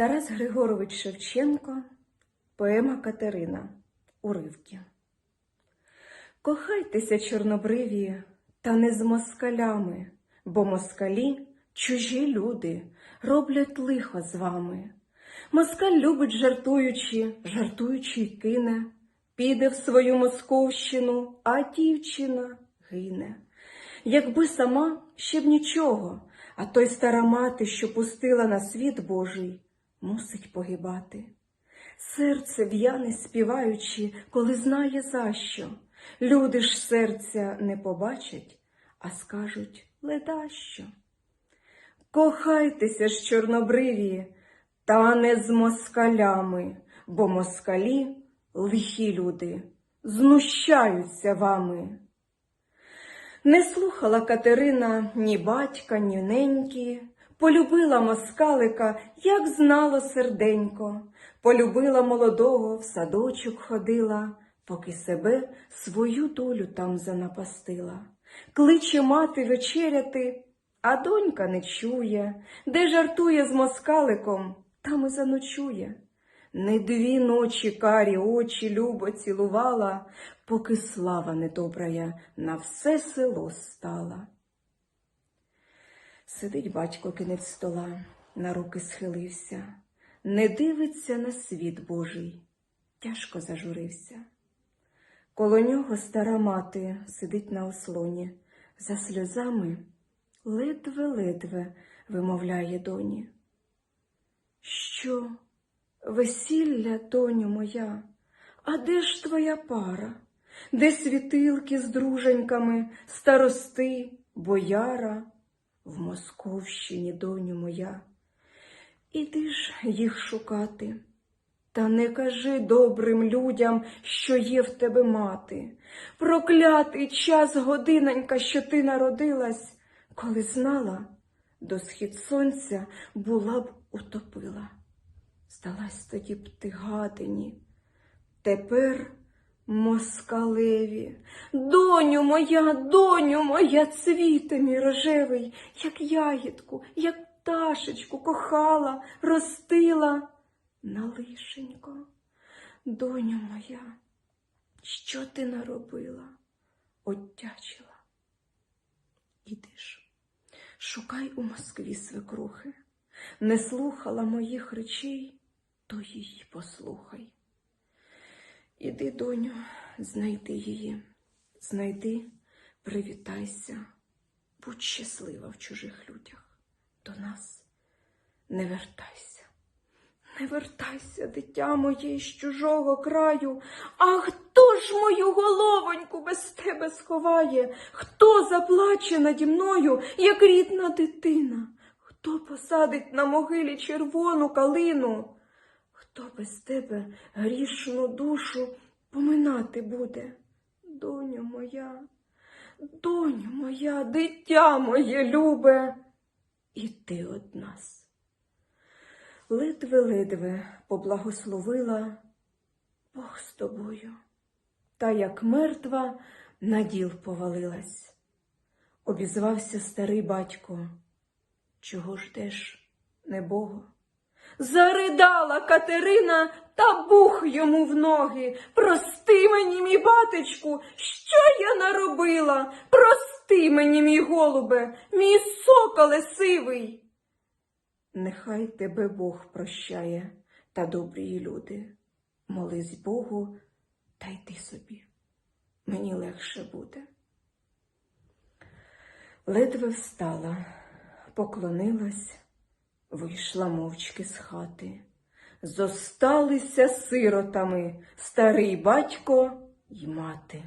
Тарас Григорович Шевченко, поема Катерина. Уривки. Кохайтеся, чорнобриві, та не з москалями, бо москалі чужі люди роблять лихо з вами. Москаль любить жартуючи, жартуючи кине, піде в свою московщину, а дівчина гине. Якби сама ще б нічого, а той стара мати, що пустила на світ Божий, мусить погибати. Серце в'яне співаючи, коли знає за що. Люди ж серця не побачать, а скажуть ледащо. Кохайтеся ж, чорнобриві, та не з москалями, бо москалі лихі люди, знущаються вами. Не слухала Катерина ні батька, ні неньки, полюбила москалика, як знало серденько, полюбила молодого, в садочок ходила, поки себе свою долю там занапастила. Кличе мати вечеряти, а донька не чує, де жартує з москаликом, там і заночує. Не дві ночі карі очі любо цілувала, поки слава недобрая на все село стала. Сидить батько кінець стола, на руки схилився, не дивиться на світ Божий, тяжко зажурився. Коло нього стара мати сидить на ослоні, за сльозами ледве-ледве вимовляє доні. Що, весілля, доню моя, а де ж твоя пара? Де світилки з друженьками, старости, бояра? В Московщині, доню моя. Іди ж їх шукати. Та не кажи добрим людям, що є в тебе мати. Проклятий час годинонька, що ти народилась, коли знала, до схід сонця була б утопила. Здалась тоді б ти гадині. Тепер москалеві, доню моя, доню моя, цвіте мій рожевий, як ягідку, як пташечку кохала, ростила. Налишенько, доню моя, що ти наробила? Отдячила. Іди ж, шукай у Москві свекрухи. Не слухала моїх речей, то її послухай. Іди, доню, знайди її, знайди, привітайся, будь щаслива в чужих людях, до нас не вертайся. Не вертайся, дитя моє, з чужого краю. А хто ж мою головоньку без тебе сховає? Хто заплаче наді мною, як рідна дитина? Хто посадить на могилі червону калину? Хто без тебе грішну душу поминати буде? Доню моя, доню моя, дитя моє любе, і ти од нас ледве-ледве поблагословила Бог з тобою, та як мертва на діл повалилась. Обізвався старий батько, чого ждеш, небого? Заридала Катерина та бух йому в ноги. Прости мені, мій батечку, що я наробила? Прости мені, мій голубе, мій соколе сивий. Нехай тебе Бог прощає та добрі люди. Молись Богу та йди собі. Мені легше буде. Ледве встала, поклонилась, вийшла мовчки з хати. Зосталися сиротами старий батько й мати.